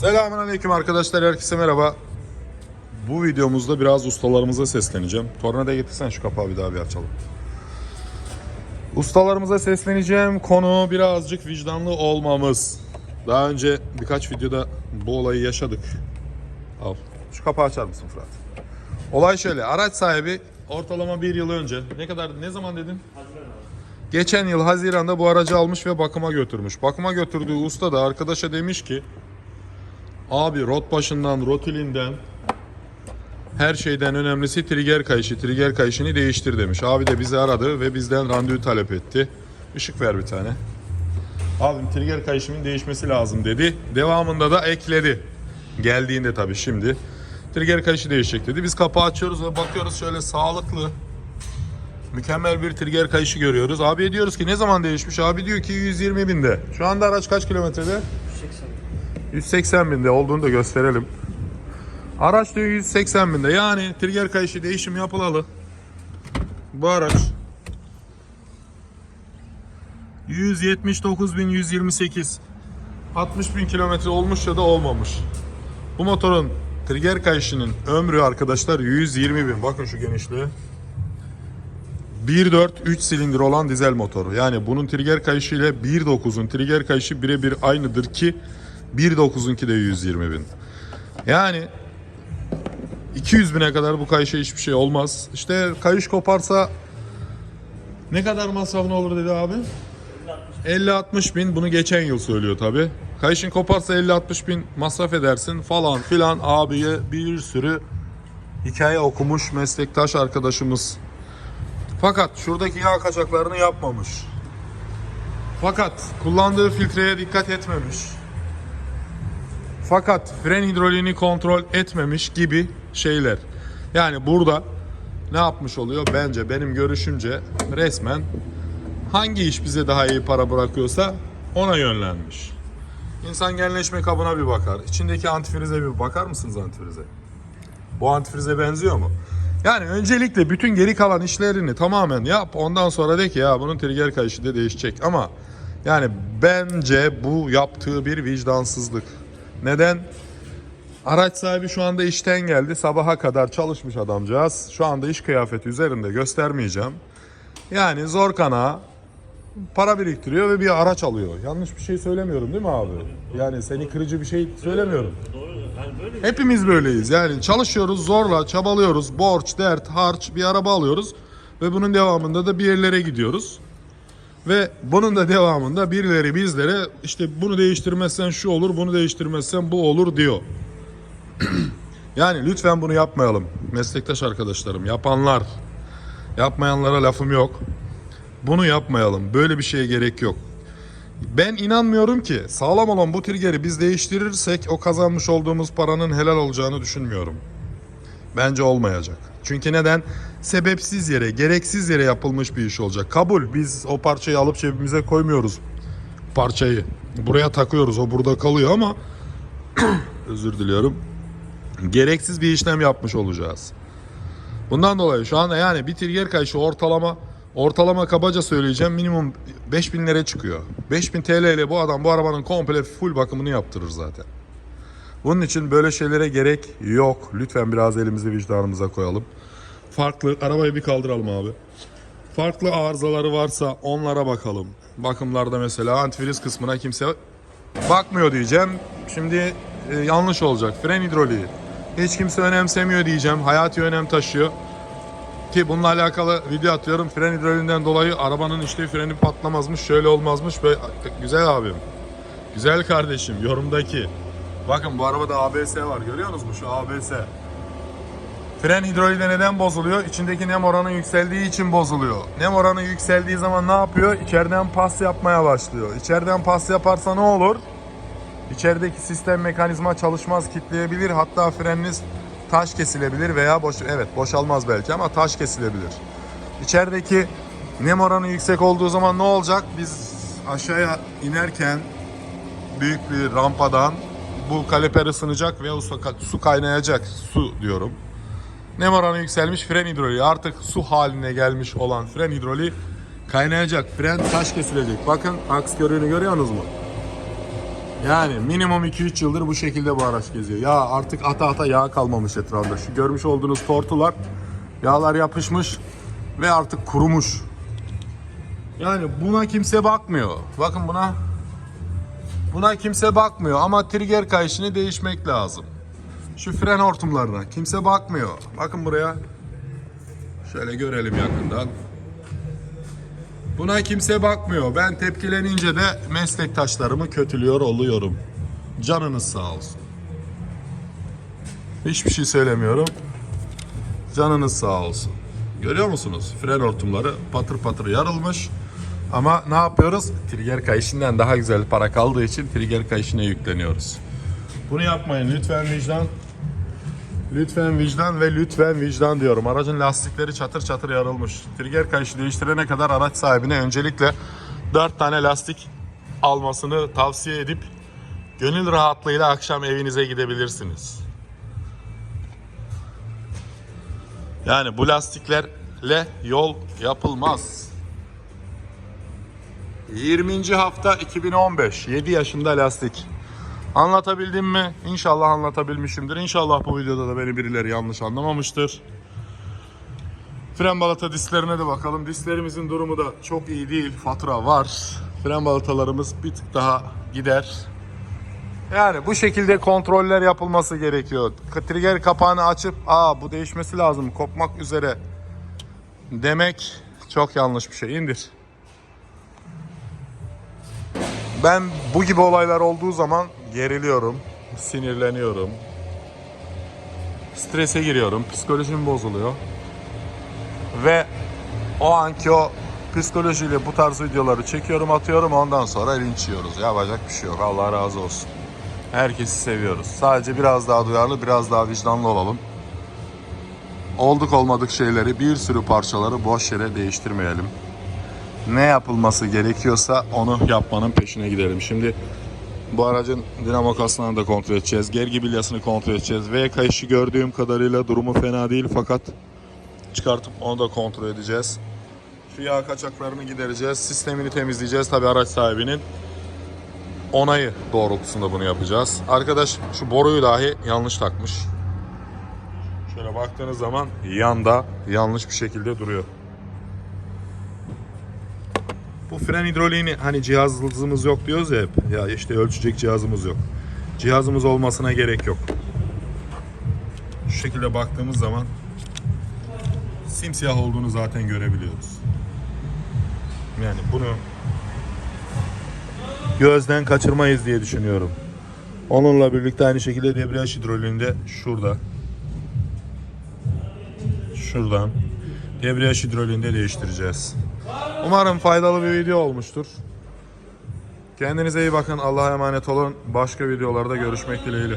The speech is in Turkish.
Selamünaleyküm arkadaşlar, herkese merhaba. Bu videomuzda biraz ustalarımıza sesleneceğim. Tornada getirsen şu kapağı bir daha bir açalım. Ustalarımıza sesleneceğim. Konu birazcık vicdanlı olmamız. Daha önce birkaç videoda bu olayı yaşadık. Al. Şu kapağı açar mısın Fırat? Olay şöyle. Araç sahibi ortalama bir yıl önce. Ne kadar, ne zaman dedin? Geçen yıl Haziran'da bu aracı almış ve bakıma götürmüş. Bakıma götürdüğü usta da arkadaşa demiş ki Abi rot başından, rotilinden her şeyden önemlisi trigger kayışı. Trigger kayışını değiştir demiş. Abi de bizi aradı ve bizden randevu talep etti. Işık ver bir tane. Abim trigger kayışımın değişmesi lazım dedi. Devamında da ekledi. Geldiğinde tabii şimdi. Trigger kayışı değişecek dedi. Biz kapağı açıyoruz ve bakıyoruz şöyle sağlıklı. Mükemmel bir trigger kayışı görüyoruz. Abi diyoruz ki ne zaman değişmiş? Abi diyor ki 120 binde. Şu anda araç kaç kilometrede? 180 binde olduğunu da gösterelim. Araç diyor 180 binde. Yani trigger kayışı değişim yapılalı. Bu araç 179.128 60 bin kilometre olmuş ya da olmamış. Bu motorun trigger kayışının ömrü arkadaşlar 120 bin. Bakın şu genişliğe. 1.4 3 silindir olan dizel motoru. Yani bunun trigger kayışı ile 1.9'un trigger kayışı birebir aynıdır ki 1.9'unki de 120 bin. Yani 200 bine kadar bu kayışa hiçbir şey olmaz. İşte kayış koparsa ne kadar masrafın olur dedi abi? 50-60 bin bunu geçen yıl söylüyor tabi. Kayışın koparsa 50-60 bin masraf edersin falan filan abiye bir sürü hikaye okumuş meslektaş arkadaşımız. Fakat şuradaki yağ kaçaklarını yapmamış. Fakat kullandığı filtreye dikkat etmemiş. Fakat fren hidroliğini kontrol etmemiş gibi şeyler. Yani burada ne yapmış oluyor? Bence benim görüşümce resmen hangi iş bize daha iyi para bırakıyorsa ona yönlenmiş. İnsan genleşme kabına bir bakar. İçindeki antifrize bir bakar mısınız antifrize? Bu antifrize benziyor mu? Yani öncelikle bütün geri kalan işlerini tamamen yap. Ondan sonra de ki ya bunun trigger kayışı da değişecek. Ama yani bence bu yaptığı bir vicdansızlık. Neden? Araç sahibi şu anda işten geldi. Sabaha kadar çalışmış adamcağız. Şu anda iş kıyafeti üzerinde göstermeyeceğim. Yani zor kana para biriktiriyor ve bir araç alıyor. Yanlış bir şey söylemiyorum değil mi abi? Yani seni kırıcı bir şey söylemiyorum. Hepimiz böyleyiz. Yani çalışıyoruz, zorla çabalıyoruz. Borç, dert, harç bir araba alıyoruz ve bunun devamında da bir yerlere gidiyoruz. Ve bunun da devamında birileri bizlere işte bunu değiştirmezsen şu olur, bunu değiştirmezsen bu olur diyor. yani lütfen bunu yapmayalım. Meslektaş arkadaşlarım, yapanlar, yapmayanlara lafım yok. Bunu yapmayalım. Böyle bir şeye gerek yok. Ben inanmıyorum ki sağlam olan bu trigger'i biz değiştirirsek o kazanmış olduğumuz paranın helal olacağını düşünmüyorum. Bence olmayacak. Çünkü neden? Sebepsiz yere, gereksiz yere yapılmış bir iş olacak. Kabul. Biz o parçayı alıp cebimize koymuyoruz. Parçayı. Buraya takıyoruz. O burada kalıyor ama özür diliyorum. Gereksiz bir işlem yapmış olacağız. Bundan dolayı şu anda yani bir trigger kayışı ortalama ortalama kabaca söyleyeceğim minimum 5000 lira çıkıyor. 5000 TL ile bu adam bu arabanın komple full bakımını yaptırır zaten. Bunun için böyle şeylere gerek yok. Lütfen biraz elimizi vicdanımıza koyalım. Farklı arabayı bir kaldıralım abi. Farklı arızaları varsa onlara bakalım. Bakımlarda mesela antifriz kısmına kimse bakmıyor diyeceğim. Şimdi e, yanlış olacak. Fren hidroliği. Hiç kimse önemsemiyor diyeceğim. Hayati önem taşıyor. Ki bununla alakalı video atıyorum. Fren hidroliğinden dolayı arabanın işte freni patlamazmış, şöyle olmazmış. Böyle, güzel abim. Güzel kardeşim yorumdaki. Bakın bu arabada ABS var görüyor musunuz şu ABS? Fren hidroliği de neden bozuluyor? İçindeki nem oranı yükseldiği için bozuluyor. Nem oranı yükseldiği zaman ne yapıyor? İçeriden pas yapmaya başlıyor. İçeriden pas yaparsa ne olur? İçerideki sistem mekanizma çalışmaz, kitleyebilir. Hatta freniniz taş kesilebilir veya boş evet boşalmaz belki ama taş kesilebilir. İçerideki nem oranı yüksek olduğu zaman ne olacak? Biz aşağıya inerken büyük bir rampadan bu kaliper ısınacak ve o su, kaynayacak. Su diyorum. Nem oranı yükselmiş fren hidroliği artık su haline gelmiş olan fren hidroliği kaynayacak. Fren taş kesilecek. Bakın aks körüğünü görüyorsunuz mu? Yani minimum 2-3 yıldır bu şekilde bu araç geziyor. Ya artık ata ata yağ kalmamış etrafında. Şu görmüş olduğunuz tortular yağlar yapışmış ve artık kurumuş. Yani buna kimse bakmıyor. Bakın buna buna kimse bakmıyor ama trigger kayışını değişmek lazım. Şu fren hortumlarına kimse bakmıyor. Bakın buraya. Şöyle görelim yakından. Buna kimse bakmıyor. Ben tepkilenince de meslektaşlarımı kötülüyor oluyorum. Canınız sağ olsun. Hiçbir şey söylemiyorum. Canınız sağ olsun. Görüyor musunuz? Fren hortumları patır patır yarılmış. Ama ne yapıyoruz? Trigger kayışından daha güzel para kaldığı için trigger kayışına yükleniyoruz. Bunu yapmayın lütfen vicdan. Lütfen vicdan ve lütfen vicdan diyorum. Aracın lastikleri çatır çatır yarılmış. Trigger kayışı değiştirene kadar araç sahibine öncelikle 4 tane lastik almasını tavsiye edip gönül rahatlığıyla akşam evinize gidebilirsiniz. Yani bu lastiklerle yol yapılmaz. 20. hafta 2015. 7 yaşında lastik. Anlatabildim mi? İnşallah anlatabilmişimdir. İnşallah bu videoda da beni birileri yanlış anlamamıştır. Fren balata disklerine de bakalım. Disklerimizin durumu da çok iyi değil. Fatura var. Fren balatalarımız bir tık daha gider. Yani bu şekilde kontroller yapılması gerekiyor. Trigger kapağını açıp aa bu değişmesi lazım kopmak üzere demek çok yanlış bir şey. İndir. Ben bu gibi olaylar olduğu zaman geriliyorum, sinirleniyorum. Strese giriyorum, psikolojim bozuluyor. Ve o anki o psikolojiyle bu tarz videoları çekiyorum, atıyorum. Ondan sonra linç yiyoruz. Yapacak bir şey yok. Allah razı olsun. Herkesi seviyoruz. Sadece biraz daha duyarlı, biraz daha vicdanlı olalım. Olduk olmadık şeyleri, bir sürü parçaları boş yere değiştirmeyelim ne yapılması gerekiyorsa onu yapmanın peşine gidelim. Şimdi bu aracın dinamo kaslarını da kontrol edeceğiz. Gergi bilyasını kontrol edeceğiz. V kayışı gördüğüm kadarıyla durumu fena değil fakat çıkartıp onu da kontrol edeceğiz. Şu yağ kaçaklarını gidereceğiz. Sistemini temizleyeceğiz. Tabi araç sahibinin onayı doğrultusunda bunu yapacağız. Arkadaş şu boruyu dahi yanlış takmış. Şöyle baktığınız zaman yanda yanlış bir şekilde duruyor. Bu fren hidroliğini hani cihazımız yok diyoruz ya hep. Ya işte ölçecek cihazımız yok. Cihazımız olmasına gerek yok. Şu şekilde baktığımız zaman simsiyah olduğunu zaten görebiliyoruz. Yani bunu gözden kaçırmayız diye düşünüyorum. Onunla birlikte aynı şekilde debriyaj hidroliğinde şurada. Şuradan. Debriyaj hidroliğinde değiştireceğiz. Umarım faydalı bir video olmuştur. Kendinize iyi bakın. Allah'a emanet olun. Başka videolarda görüşmek dileğiyle.